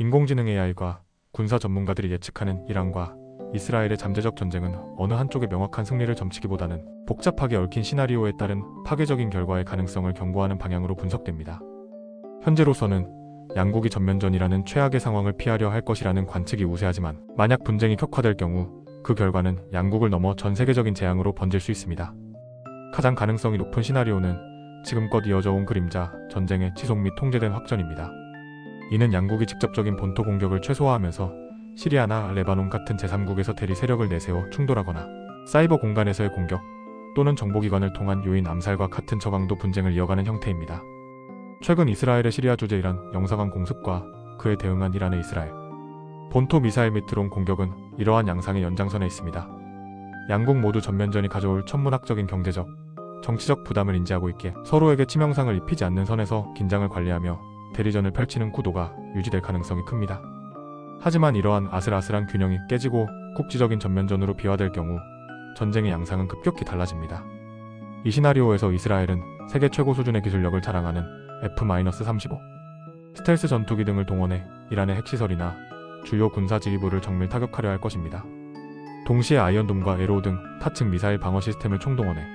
인공지능 AI과 군사 전문가들이 예측하는 이란과 이스라엘의 잠재적 전쟁은 어느 한쪽의 명확한 승리를 점치기보다는 복잡하게 얽힌 시나리오에 따른 파괴적인 결과의 가능성을 경고하는 방향으로 분석됩니다. 현재로서는 양국이 전면전이라는 최악의 상황을 피하려 할 것이라는 관측이 우세하지만 만약 분쟁이 격화될 경우 그 결과는 양국을 넘어 전 세계적인 재앙으로 번질 수 있습니다. 가장 가능성이 높은 시나리오는 지금껏 이어져 온 그림자 전쟁의 지속 및 통제된 확전입니다. 이는 양국이 직접적인 본토 공격을 최소화하면서 시리아나 레바논 같은 제3국에서 대리 세력을 내세워 충돌하거나 사이버 공간에서의 공격 또는 정보기관을 통한 요인 암살과 같은 저강도 분쟁을 이어가는 형태입니다. 최근 이스라엘의 시리아 주재 이란 영사관 공습과 그에 대응한 이란의 이스라엘 본토 미사일 및 드론 공격은 이러한 양상의 연장선에 있습니다. 양국 모두 전면전이 가져올 천문학적인 경제적, 정치적 부담을 인지하고 있기에 서로에게 치명상을 입히지 않는 선에서 긴장을 관리하며 대리전을 펼치는 구도가 유지될 가능성이 큽니다. 하지만 이러한 아슬아슬한 균형이 깨지고 국지적인 전면전으로 비화될 경우 전쟁의 양상은 급격히 달라집니다. 이 시나리오에서 이스라엘은 세계 최고 수준의 기술력을 자랑하는 F-35 스텔스 전투기 등을 동원해 이란의 핵시설이나 주요 군사 지휘부를 정밀 타격하려 할 것입니다. 동시에 아이언돔과 에로우 등 타측 미사일 방어 시스템을 총동원해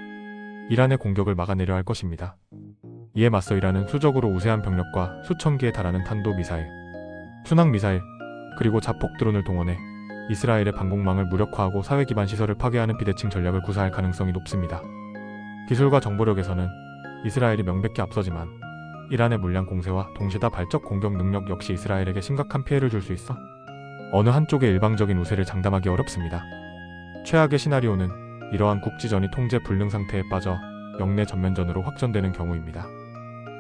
이란의 공격을 막아내려 할 것입니다. 이에 맞서 이란은 수적으로 우세한 병력과 수천 개에 달하는 탄도 미사일, 순항 미사일, 그리고 자폭 드론을 동원해 이스라엘의 방공망을 무력화하고 사회 기반 시설을 파괴하는 비대칭 전략을 구사할 가능성이 높습니다. 기술과 정보력에서는 이스라엘이 명백히 앞서지만 이란의 물량 공세와 동시다 발적 공격 능력 역시 이스라엘에게 심각한 피해를 줄 수 있어 어느 한쪽의 일방적인 우세를 장담하기 어렵습니다. 최악의 시나리오는 이러한 국지전이 통제 불능 상태에 빠져 영내 전면전으로 확전되는 경우입니다.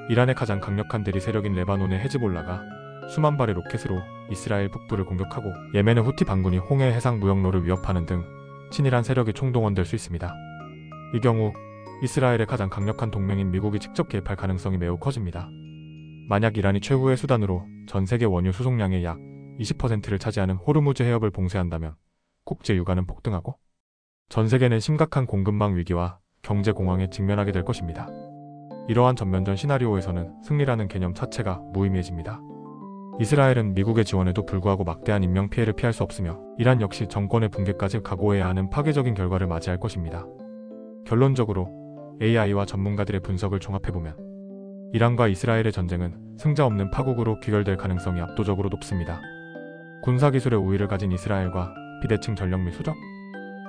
이란의 가장 강력한 대리 세력인 레바논의 헤즈볼라가 수만 발의 로켓으로 이스라엘 북부를 공격하고 예멘의 후티 반군이 홍해 해상 무역로를 위협하는 등 친이란 세력이 총동원될 수 있습니다. 이 경우 이스라엘의 가장 강력한 동맹인 미국이 직접 개입할 가능성이 매우 커집니다. 만약 이란이 최후의 수단으로 전 세계 원유 수송량의 약 20%를 차지하는 호르무즈 해협을 봉쇄한다면 국제 유가는 폭등하고 전 세계는 심각한 공급망 위기와 경제 공황에 직면하게 될 것입니다. 이러한 전면전 시나리오에서는 승리라는 개념 자체가 무의미해집니다. 이스라엘은 미국의 지원에도 불구하고 막대한 인명 피해를 피할 수 없으며 이란 역시 정권의 붕괴까지 각오해야 하는 파괴적인 결과를 맞이할 것입니다. 결론적으로 AI와 전문가들의 분석을 종합해보면 이란과 이스라엘의 전쟁은 승자 없는 파국으로 귀결될 가능성이 압도적으로 높습니다. 군사기술의 우위를 가진 이스라엘과 비대칭 전력 및 수적,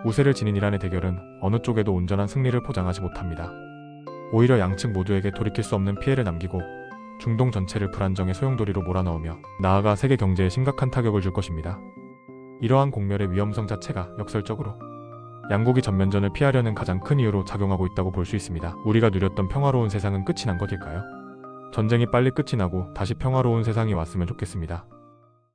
우세를 지닌 이란의 대결은 어느 쪽에도 온전한 승리를 포장하지 못합니다. 오히려 양측 모두에게 돌이킬 수 없는 피해를 남기고 중동 전체를 불안정의 소용돌이로 몰아넣으며 나아가 세계 경제에 심각한 타격을 줄 것입니다. 이러한 공멸의 위험성 자체가 역설적으로 양국이 전면전을 피하려는 가장 큰 이유로 작용하고 있다고 볼 수 있습니다. 우리가 누렸던 평화로운 세상은 끝이 난 것일까요? 전쟁이 빨리 끝이 나고 다시 평화로운 세상이 왔으면 좋겠습니다.